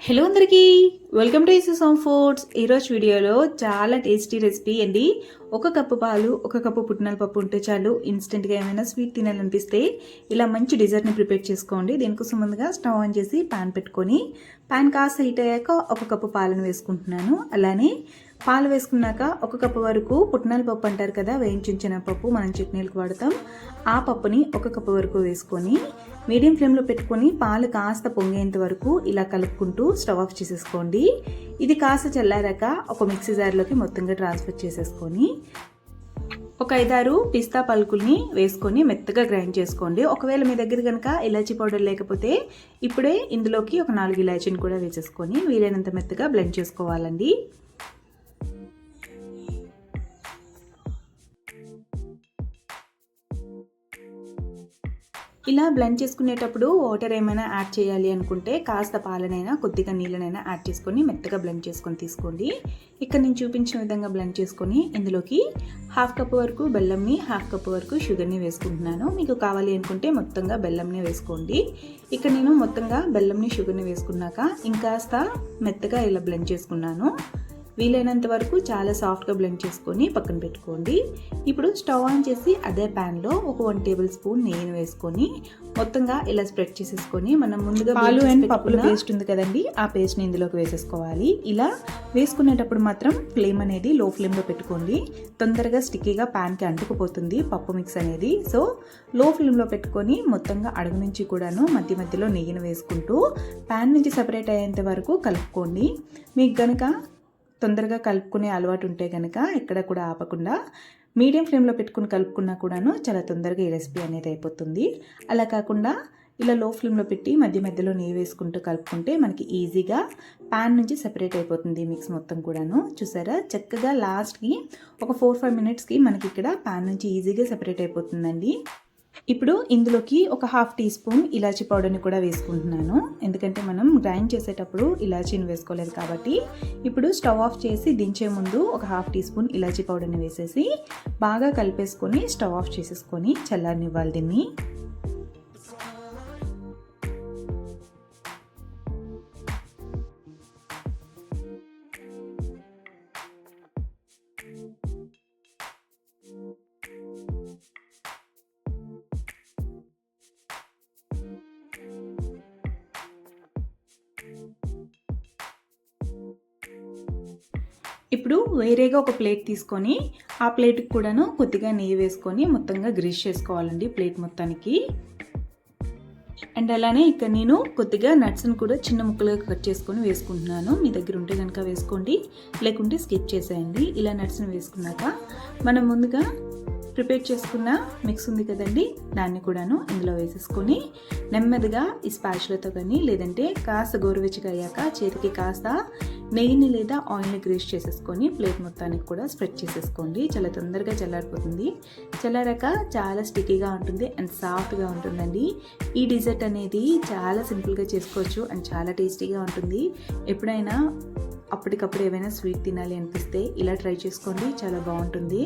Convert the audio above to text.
Hello అందరికీ. Welcome to ఇస్ సామ్ ఫుడ్స్ ఈరోజు వీడియోలో చాలా టేస్టీ రెసిపీ అండి. ఒక కప్పు పాలు ఒక కప్పు పుట్నాల పప్పు ఉంటే చాలు ఇన్స్టెంట్గా ఏమైనా స్వీట్ తినాలనిపిస్తే ఇలా మంచి డిజర్ట్ని ప్రిపేర్ చేసుకోండి. దీనికోసం ముందుగా స్టవ్ ఆన్ చేసి పాన్ పెట్టుకొని పాన్ కాస్త హీట్ అయ్యాక ఒక కప్పు పాలను వేసుకుంటున్నాను. అలానే పాలు వేసుకున్నాక ఒక కప్పు వరకు పుట్నాల పప్పు అంటారు కదా వేయించిన పప్పు మనం చట్నీలకు వాడతాం. ఆ పప్పుని ఒక కప్పు వరకు వేసుకొని మీడియం ఫ్లేమ్లో పెట్టుకొని పాలు కాస్త పొంగేంత వరకు ఇలా కలుపుకుంటూ స్టవ్ ఆఫ్ చేసేసుకోండి. ఇది కాస్త చల్లారాక ఒక మిక్సీ జార్లోకి మొత్తంగా ట్రాన్స్ఫర్ చేసేసుకొని ఒక ఐదారు పిస్తా పలుకుల్ని వేసుకొని మెత్తగా గ్రైండ్ చేసుకోండి. ఒకవేళ మీ దగ్గర కనుక ఇలాచీ పౌడర్ లేకపోతే ఇప్పుడే ఇందులోకి ఒక నాలుగు ఇలాచీని కూడా వేసేసుకొని వీలైనంత మెత్తగా బ్లెండ్ చేసుకోవాలండి. ఇలా బ్లెండ్ చేసుకునేటప్పుడు వాటర్ ఏమైనా యాడ్ చేయాలి అనుకుంటే కాస్త పాలనైనా కొద్దిగా నీళ్ళనైనా యాడ్ చేసుకొని మెత్తగా బ్లెండ్ చేసుకొని తీసుకోండి. ఇక్కడ నేను చూపించిన విధంగా బ్లెండ్ చేసుకొని ఇందులోకి హాఫ్ కప్ వరకు బెల్లంని హాఫ్ కప్ వరకు షుగర్ని వేసుకుంటున్నాను. మీకు కావాలి అనుకుంటే మొత్తంగా బెల్లంని వేసుకోండి. ఇక్కడ నేను మొత్తంగా బెల్లంని షుగర్ని వేసుకున్నాక ఇంకాస్త మెత్తగా ఇలా బ్లెండ్ చేసుకున్నాను. వీలైనంత వరకు చాలా సాఫ్ట్గా బ్లెండ్ చేసుకొని పక్కన పెట్టుకోండి. ఇప్పుడు స్టవ్ ఆన్ చేసి అదే ప్యాన్లో ఒక వన్ టేబుల్ స్పూన్ నెయ్యిని వేసుకొని మొత్తంగా ఇలా స్ప్రెడ్ చేసేసుకొని మనం ముందుగా పాలు అండ్ పప్పుల పేస్ట్ ఉంది కదండి ఆ పేస్ట్ని ఇందులోకి వేసేసుకోవాలి. ఇలా వేసుకునేటప్పుడు మాత్రం ఫ్లేమ్ అనేది లో ఫ్లేమ్లో పెట్టుకోండి. తొందరగా స్టిక్కీగా ప్యాన్కి అంటుకుపోతుంది పప్పు మిక్స్ అనేది. సో లో ఫ్లేమ్లో పెట్టుకొని మొత్తంగా అడుగు నుంచి కూడాను మధ్య మధ్యలో నెయ్యిని వేసుకుంటూ ప్యాన్ నుంచి సపరేట్ అయ్యేంత వరకు కలుపుకోండి. మీకు కనుక తొందరగా కలుపుకునే అలవాటు ఉంటే కనుక ఎక్కడ కూడా ఆపకుండా మీడియం ఫ్లేమ్లో పెట్టుకుని కలుపుకున్నా కూడాను చాలా తొందరగా ఈ రెసిపీ అనేది అయిపోతుంది. అలా కాకుండా ఇలా లో ఫ్లేమ్లో పెట్టి మధ్య మధ్యలో నెయ్యి వేసుకుంటూ కలుపుకుంటే మనకి ఈజీగా ప్యాన్ నుంచి సెపరేట్ అయిపోతుంది మిక్స్ మొత్తం కూడాను. చూసారా? చక్కగా లాస్ట్కి ఒక ఫోర్ ఫైవ్ మినిట్స్కి మనకి ఇక్కడ ప్యాన్ నుంచి ఈజీగా సెపరేట్ అయిపోతుందండి. ఇప్పుడు ఇందులోకి ఒక హాఫ్ టీ స్పూన్ ఇలాచీ పౌడర్ని కూడా వేసుకుంటున్నాను. ఎందుకంటే మనం గ్రైండ్ చేసేటప్పుడు ఇలాచీని వేసుకోలేదు కాబట్టి ఇప్పుడు స్టవ్ ఆఫ్ చేసి దించే ముందు ఒక హాఫ్ టీ స్పూన్ ఇలాచీ పౌడర్ని వేసేసి బాగా కలిపేసుకొని స్టవ్ ఆఫ్ చేసేసుకొని చల్లారనివ్వాలి దీన్ని. ఇప్పుడు వేరేగా ఒక ప్లేట్ తీసుకొని ఆ ప్లేట్కి కూడాను కొద్దిగా నెయ్యి వేసుకొని మొత్తంగా గ్రీస్ చేసుకోవాలండి ప్లేట్ మొత్తానికి. అండ్ అలానే ఇక్కడ నేను కొద్దిగా నట్స్ని కూడా చిన్న ముక్కలుగా కట్ చేసుకొని వేసుకుంటున్నాను. మీ దగ్గర ఉంటే కనుక వేసుకోండి లేకుంటే స్కిప్ చేసేయండి. ఇలా నట్స్ని వేసుకున్నాక మనం ముందుగా ప్రిపేర్ చేసుకున్న మిక్స్ ఉంది కదండి దాన్ని కూడాను ఇందులో వేసేసుకొని నెమ్మదిగా ఈ స్పాచులతో కానీ లేదంటే కాస్త గోరువెచ్చగా అయ్యాక చేతికి కాస్త నెయ్యిని లేదా ఆయిల్ని గ్రీస్ చేసేసుకొని ప్లేట్ మొత్తానికి కూడా స్ప్రెడ్ చేసేసుకోండి. చాలా తొందరగా చల్లారిపోతుంది. చల్లారాక చాలా స్టిక్కీగా ఉంటుంది అండ్ సాఫ్ట్గా ఉంటుందండి. ఈ డిజర్ట్ అనేది చాలా సింపుల్గా చేసుకోవచ్చు అండ్ చాలా టేస్టీగా ఉంటుంది. ఎప్పుడైనా అప్పటికప్పుడు ఏమైనా స్వీట్ తినాలి అనిపిస్తే ఇలా ట్రై చేసుకోండి. చాలా బాగుంటుంది.